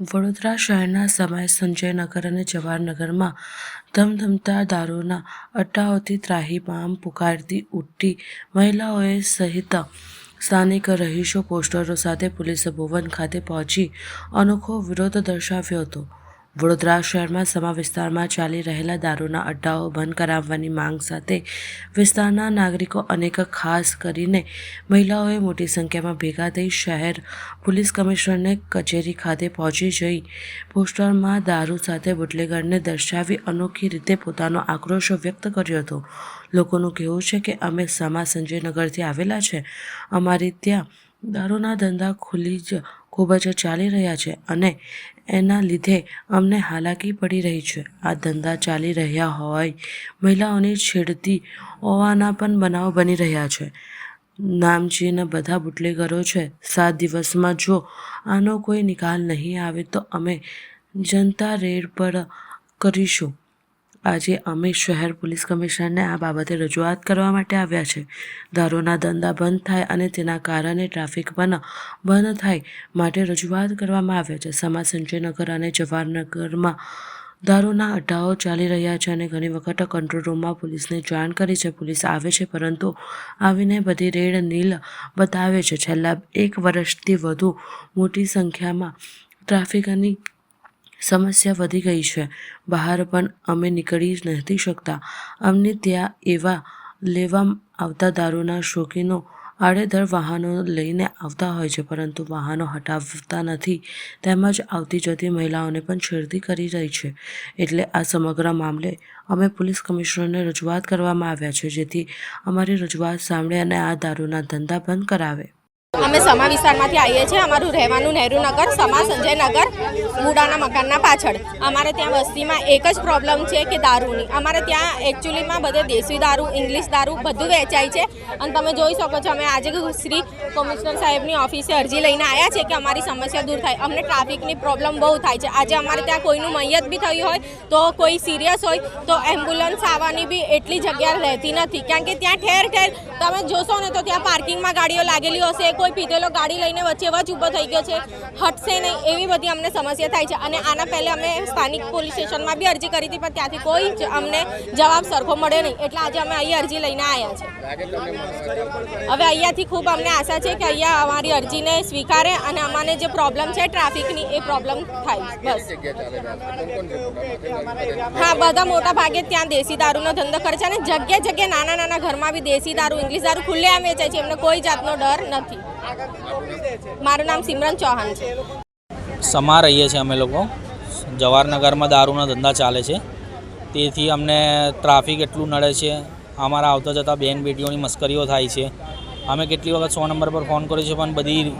વડોદરા શહેરના સમય સંજયનગર અને જવાહરનગરમાં ધમધમતા દારૂના અટ્ટાઓથી ત્રાહિમામ પુકારતી ઉઠતી મહિલાઓએ સહિત સ્થાનિક રહીશો પોસ્ટરો સાથે પોલીસ ભુવન ખાતે પહોંચી અનોખો વિરોધ દર્શાવ્યો હતો. વડોદરા શહેરમાં સમા વિસ્તારમાં ચાલી રહેલા દારૂના અડ્ડાઓ બંધ કરાવવાની માંગ સાથે વિસ્તારના નાગરિકો અનેક ખાસ કરીને મહિલાઓએ મોટી સંખ્યામાં ભેગા થઈ શહેર પોલીસ કમિશનરને કચેરી ખાતે પહોંચી જઈ પોસ્ટરમાં દારૂ સાથે બુટલેગરને દર્શાવી અનોખી રીતે પોતાનો આક્રોશ વ્યક્ત કર્યો હતો. લોકોનું કહેવું છે કે અમે સમા સંજયનગરથી આવેલા છે. અમારી ત્યાં દારૂના ધંધા ખુલ્લી જ ખૂબ જ ચાલી રહ્યા છે અને એના લીધે અમને હાલાકી પડી રહી છે. આ ધંધા ચાલી રહ્યા હોય, મહિલાઓને છેડતી હોવાના પણ બનાવ બની રહ્યા છે. નામચીન બધા બુટલેગરો છે. સાત દિવસમાં જો આનો કોઈ નિકાલ નહીં આવે તો અમે જનતા રેડ પર કરીશું. આજે અમે શહેર પોલીસ કમિશનરને આ બાબતે રજૂઆત કરવા માટે આવ્યા છે. દારૂના ધંધા બંધ થાય અને તેના કારણે ટ્રાફિક પણ બંધ થાય માટે રજૂઆત કરવામાં આવ્યા છે. સમાજ સંજયનગર અને જવાહરનગરમાં દારૂના અડ્ડાઓ ચાલી રહ્યા છે અને ઘણી વખત કંટ્રોલ રૂમમાં પોલીસને જાણ કરી છે. પોલીસ આવે છે પરંતુ આવીને બધી રેડ નીલ બતાવે છે. છેલ્લા એક વર્ષથી વધુ મોટી સંખ્યામાં ટ્રાફિકની સમસ્યા વધી ગઈ છે. બહાર પણ અમે નીકળી જ નથી શકતા. અમને ત્યાં એવા લેવા આવતા દારૂના શોખીનો આડેધડ વાહનો લઈને આવતા હોય છે, પરંતુ વાહનો હટાવતા નથી. તેમજ આવતી જતી મહિલાઓને પણ છેડતી કરી રહી છે. એટલે આ સમગ્ર મામલે અમે પોલીસ કમિશનરને રજૂઆત કરવામાં આવ્યા છે, જેથી અમારી રજૂઆત સાંભળે અને આ દારૂના ધંધા બંધ કરાવે. અમે સમા વિસ્તારમાંથી આવીએ છીએ. અમારું રહેવાનું નહેરુનગર સમા સંજયનગર બુડાના મકાનના પાછળ. અમારે ત્યાં વસ્તીમાં એક જ પ્રોબ્લેમ છે કે દારૂની. અમારે ત્યાં એકચ્યુઅલીમાં બધે દેશી દારૂ, ઇંગ્લિશ દારૂ બધું વેચાય છે. અને તમે જોઈ શકો છો, અમે આજે શ્રી કમિશનર સાહેબની ઓફિસે અરજી લઈને આવ્યા છે કે અમારી સમસ્યા દૂર થાય. અમને ટ્રાફિકની પ્રોબ્લેમ બહુ થાય છે. આજે અમારે ત્યાં કોઈનું મૈયત બી થયું હોય, તો કોઈ સિરિયસ હોય, તો એમ્બ્યુલન્સ આવવાની બી એટલી જગ્યા રહેતી નથી. કારણ કે ત્યાં ઠેર ઠેર, તમે જોશો ને તો ત્યાં પાર્કિંગમાં ગાડીઓ લાગેલી હશે કોઈ પીધેલો ગાડી લઈને વચ્ચે વચ ઊભો થઈ ગયો છે. હટશે નહીં એવી બધી અમને સમસ્યા થાય છે. અને આના પહેલે અમે સ્થાનિક પોલીસ સ્ટેશનમાં બી અરજી કરી હતી, પણ ત્યાંથી કોઈ જ અમને જવાબ સરખો મળ્યો નહીં. એટલે આજે અમે અહીં અરજી લઈને આવ્યા છે. હવે અહીંયાથી ખૂબ અમને આશા છે કે અહીંયા અમારી અરજીને સ્વીકારે અને અમારે જે પ્રોબ્લેમ છે ટ્રાફિકની, એ પ્રોબ્લેમ થાય. બસ. હા, બધા મોટા ભાગે ત્યાં દેશી દારૂનો ધંધો કરે છે અને જગ્યાએ જગ્યાએ નાના નાના ઘરમાં બી દેશી દારૂ, ઇંગ્લિશ દારૂ ખુલ્લે આમ વેચાય છે. એમને કોઈ જાતનો ડર નથી. મારું નામ સિમરન ચૌહાણ છે. સમા રહીએ છીએ અમે લોકો. જવાહરનગરમાં દારૂના ધંધા ચાલે છે. તેથી અમને ટ્રાફિક એટલું નડે છે. અમારા આવતા જતા બેન બેટીઓની મસ્કરીઓ થાય છે. અમે કેટલી વખત સો નંબર પર ફોન કર્યો છે, પણ બધી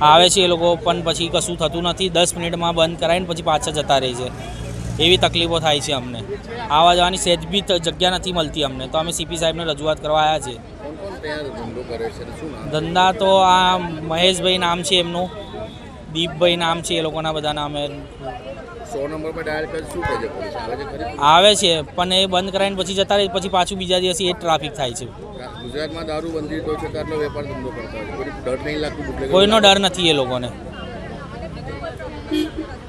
આવે છે એ લોકો, પણ પછી કશું થતું નથી. દસ મિનિટમાં બંધ કરાવીને પછી પાછા જતા રહે છે. એવી તકલીફો થાય છે અમને. આવવા જવાની સહેજ બી જગ્યા નથી મળતી અમને. તો અમે સીપી સાહેબને રજૂઆત કરવા આવ્યા છે? ધંધો તો આ મહેશભાઈ નામ છે એમનું. દીપભાઈ નામ છે એ લોકોના બધા નામે. સો નંબર પર ડાયલ કરી શું કહે છે આવે છે પણ એ બંધ કરાવીને પછી જતા રહે પછી પાછું બીજા દિવસે એ ટ્રાફિક થાય છે. ગુજરાતમાં દારૂ બંધી તો છે વેપાર ધંધો કરતા કોઈનો ડર નથી એ લોકોને.